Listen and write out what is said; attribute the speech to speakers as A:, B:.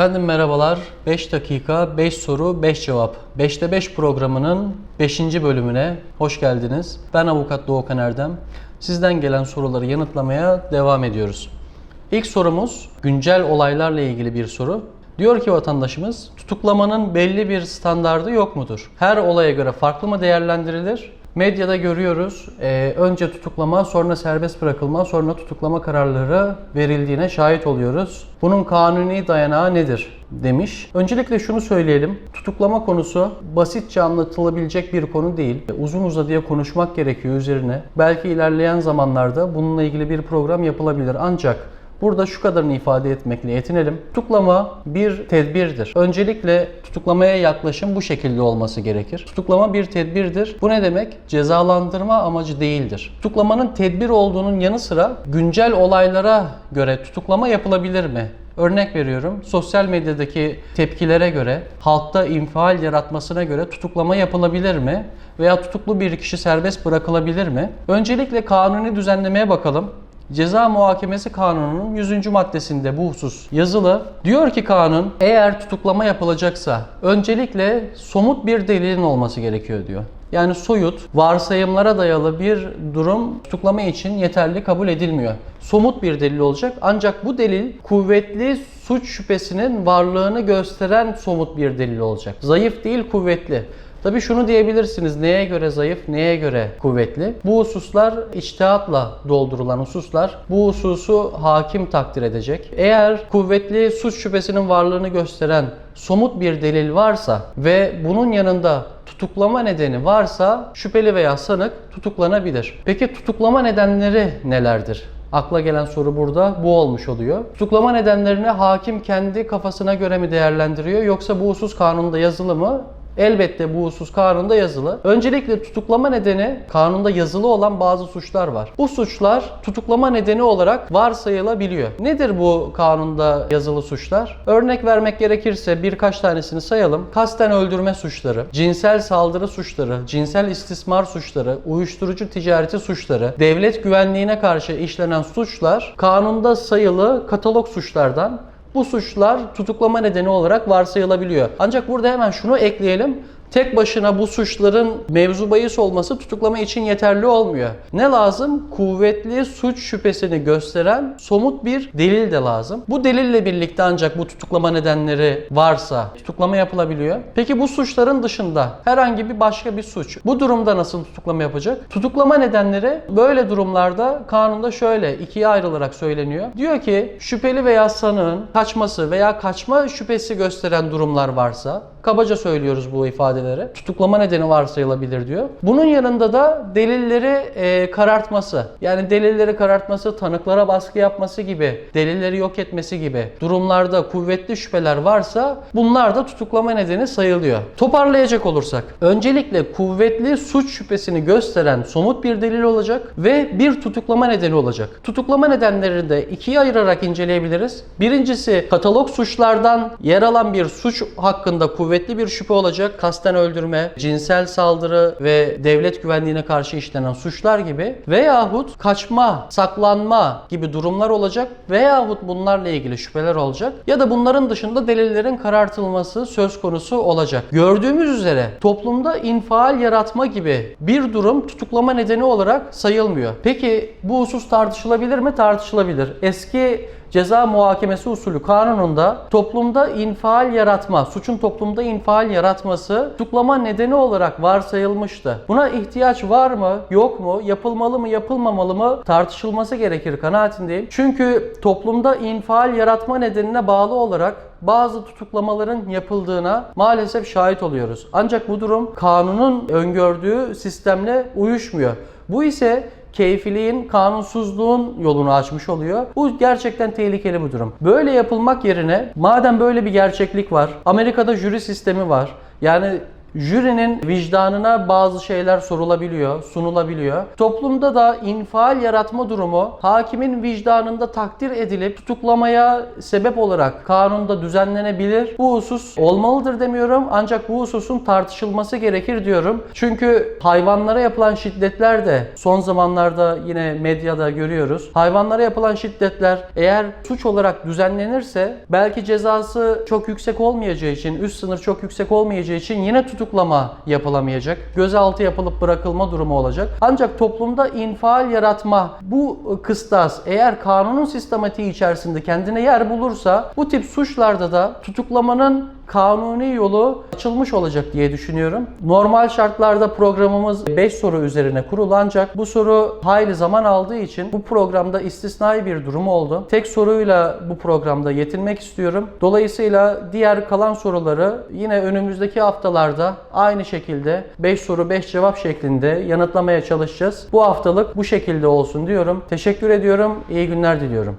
A: Efendim merhabalar. 5 dakika, 5 soru, 5 cevap. 5'te 5 programının 5. bölümüne hoş geldiniz. Ben avukat Doğukan Erdem. Sizden gelen soruları yanıtlamaya devam ediyoruz. İlk sorumuz güncel olaylarla ilgili bir soru. Diyor ki vatandaşımız, tutuklamanın belli bir standardı yok mudur? Her olaya göre farklı mı değerlendirilir? Medyada görüyoruz, e, önce tutuklama, sonra serbest bırakılma, sonra tutuklama kararları verildiğine şahit oluyoruz. Bunun kanuni dayanağı nedir? demiş. Öncelikle şunu söyleyelim. Tutuklama konusu basitçe anlatılabilecek bir konu değil. Uzun uzadıya konuşmak gerekiyor üzerine. Belki ilerleyen zamanlarda bununla ilgili bir program yapılabilir. Ancak Burada şu kadarını ifade etmekle yetinelim. Tutuklama bir tedbirdir. Öncelikle tutuklamaya yaklaşım bu şekilde olması gerekir. Tutuklama bir tedbirdir. Bu ne demek? Cezalandırma amacı değildir. Tutuklamanın tedbir olduğunun yanı sıra güncel olaylara göre tutuklama yapılabilir mi? Örnek veriyorum. Sosyal medyadaki tepkilere göre, halkta infial yaratmasına göre tutuklama yapılabilir mi? Veya tutuklu bir kişi serbest bırakılabilir mi? Öncelikle kanuni düzenlemeye bakalım. Ceza Muhakemesi Kanunu'nun 100. maddesinde bu husus yazılı. Diyor ki kanun eğer tutuklama yapılacaksa öncelikle somut bir delilin olması gerekiyor diyor. Yani soyut, varsayımlara dayalı bir durum tutuklama için yeterli kabul edilmiyor. Somut bir delil olacak ancak bu delil kuvvetli suç şüphesinin varlığını gösteren somut bir delil olacak. Zayıf değil, kuvvetli. Tabii şunu diyebilirsiniz. Neye göre zayıf, neye göre kuvvetli? Bu hususlar içtihatla doldurulan hususlar. Bu hususu hakim takdir edecek. Eğer kuvvetli suç şüphesinin varlığını gösteren somut bir delil varsa ve bunun yanında tutuklama nedeni varsa şüpheli veya sanık tutuklanabilir. Peki tutuklama nedenleri nelerdir? Akla gelen soru burada bu olmuş oluyor. Tutuklama nedenlerini hakim kendi kafasına göre mi değerlendiriyor yoksa bu husus kanunda yazılı mı? Elbette bu husus kanunda yazılı. Öncelikle tutuklama nedeni kanunda yazılı olan bazı suçlar var. Bu suçlar tutuklama nedeni olarak varsayılabiliyor. Nedir bu kanunda yazılı suçlar? Örnek vermek gerekirse birkaç tanesini sayalım. Kasten öldürme suçları, cinsel saldırı suçları, cinsel istismar suçları, uyuşturucu ticareti suçları, devlet güvenliğine karşı işlenen suçlar kanunda sayılı katalog suçlardan bu suçlar tutuklama nedeni olarak varsayılabiliyor. Ancak burada hemen şunu ekleyelim. Tek başına bu suçların mevzu bahis olması tutuklama için yeterli olmuyor. Ne lazım? Kuvvetli suç şüphesini gösteren somut bir delil de lazım. Bu delille birlikte ancak bu tutuklama nedenleri varsa tutuklama yapılabiliyor. Peki bu suçların dışında herhangi bir başka bir suç. Bu durumda nasıl tutuklama yapacak? Tutuklama nedenleri böyle durumlarda kanunda şöyle ikiye ayrılarak söyleniyor. Diyor ki şüpheli veya sanığın kaçması veya kaçma şüphesi gösteren durumlar varsa kabaca söylüyoruz bu ifadeleri. Tutuklama nedeni varsayılabilir diyor. Bunun yanında da delilleri e, karartması. Yani delilleri karartması, tanıklara baskı yapması gibi, delilleri yok etmesi gibi durumlarda kuvvetli şüpheler varsa bunlar da tutuklama nedeni sayılıyor. Toparlayacak olursak, öncelikle kuvvetli suç şüphesini gösteren somut bir delil olacak ve bir tutuklama nedeni olacak. Tutuklama nedenlerini de ikiye ayırarak inceleyebiliriz. Birincisi katalog suçlardan yer alan bir suç hakkında kuvvetli bir şüphe olacak. Kasten öldürme, cinsel saldırı ve devlet güvenliğine karşı işlenen suçlar gibi veyahut kaçma, saklanma gibi durumlar olacak veyahut bunlarla ilgili şüpheler olacak ya da bunların dışında delillerin karartılması söz konusu olacak. Gördüğümüz üzere toplumda infial yaratma gibi bir durum tutuklama nedeni olarak sayılmıyor. Peki bu husus tartışılabilir mi? Tartışılabilir. Eski Ceza muhakemesi usulü kanununda toplumda infial yaratma, suçun toplumda infial yaratması tutuklama nedeni olarak varsayılmıştı. Buna ihtiyaç var mı, yok mu, yapılmalı mı, yapılmamalı mı tartışılması gerekir kanaatindeyim. Çünkü toplumda infial yaratma nedenine bağlı olarak bazı tutuklamaların yapıldığına maalesef şahit oluyoruz. Ancak bu durum kanunun öngördüğü sistemle uyuşmuyor. Bu ise keyfiliğin, kanunsuzluğun yolunu açmış oluyor. Bu gerçekten tehlikeli bir durum. Böyle yapılmak yerine madem böyle bir gerçeklik var, Amerika'da jüri sistemi var. Yani Jürinin vicdanına bazı şeyler sorulabiliyor, sunulabiliyor. Toplumda da infial yaratma durumu hakimin vicdanında takdir edilip tutuklamaya sebep olarak kanunda düzenlenebilir. Bu husus olmalıdır demiyorum ancak bu hususun tartışılması gerekir diyorum. Çünkü hayvanlara yapılan şiddetler de son zamanlarda yine medyada görüyoruz. Hayvanlara yapılan şiddetler eğer suç olarak düzenlenirse belki cezası çok yüksek olmayacağı için, üst sınır çok yüksek olmayacağı için yine tutuklama yapılamayacak. Gözaltı yapılıp bırakılma durumu olacak. Ancak toplumda infial yaratma bu kıstas eğer kanunun sistematiği içerisinde kendine yer bulursa bu tip suçlarda da tutuklamanın kanuni yolu açılmış olacak diye düşünüyorum. Normal şartlarda programımız 5 soru üzerine kurulu ancak bu soru hayli zaman aldığı için bu programda istisnai bir durum oldu. Tek soruyla bu programda yetinmek istiyorum. Dolayısıyla diğer kalan soruları yine önümüzdeki haftalarda aynı şekilde 5 soru 5 cevap şeklinde yanıtlamaya çalışacağız. Bu haftalık bu şekilde olsun diyorum. Teşekkür ediyorum. İyi günler diliyorum.